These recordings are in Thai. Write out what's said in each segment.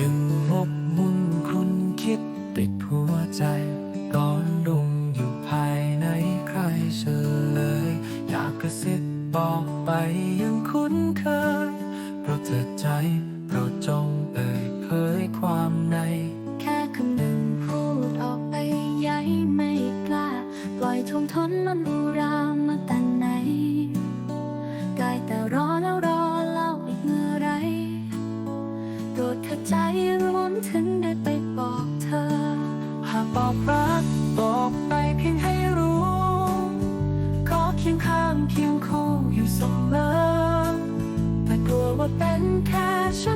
ยังหกมุนคุณคิดติดหัวใจ ตอนลุงอยู่ภายในใครเชิญเลย อยากกระซิบบอกไปยังคุ้นเคยเพราะเธอใจโปรดจงเอ่ยเผยความในแค่คำหนึ่งพูดออกไปยัยไม่กล้า ปล่อยทงทนมัน ดเข้าใจรุนถึงได้ไปบอกเธอ หากบอกรักบอกไปเพียงให้รู้ขอเคียงข้างเคียงคู่อยู่เสมอแต่กลัวว่าเป็นแค่ฉัน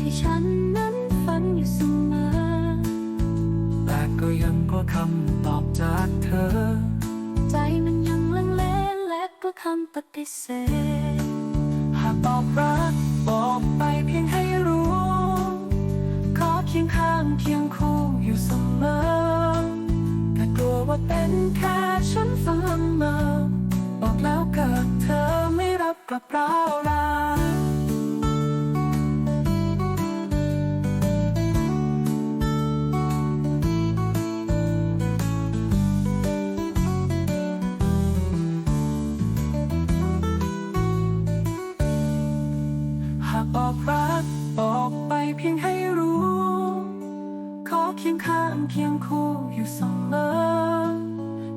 ทุกอย่างที่ฉันนั้นฝันอยู่เสมอ แต่ก็ยังกลัวคำตอบจากเธอ ใจมันยังลังเลและก็คำปฏิเสธ หากบอกรักบอกไปเพียงให้รู้ขอเคียงข้างเคียงคู่อยู่เสมอ แต่กลัวว่าเป็นแค่ฉันฝันมาบอกแล้วเกิดเธอไม่รับกลับเราลาากบอกรัก บอกไปเพียงให้รู้ ขอเคียงข้างเคียงคู่อยู่เสมอ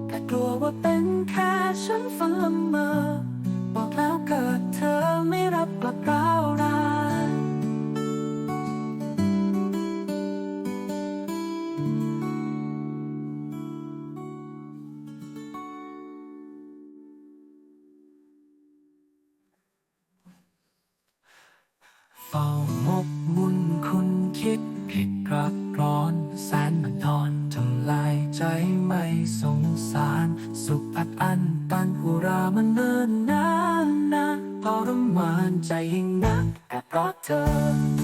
แต่กลัวว่าเป็นแค่ฉันฝันมาบอ บมุนคุณคิดผิดรักร้อน แสนบันทอนทำลายใจไม่สงสาร สุขอัดอั้นตันอุรามันเนิ่นนานนะทรมานใจยิ่งนักแอบรักเธอ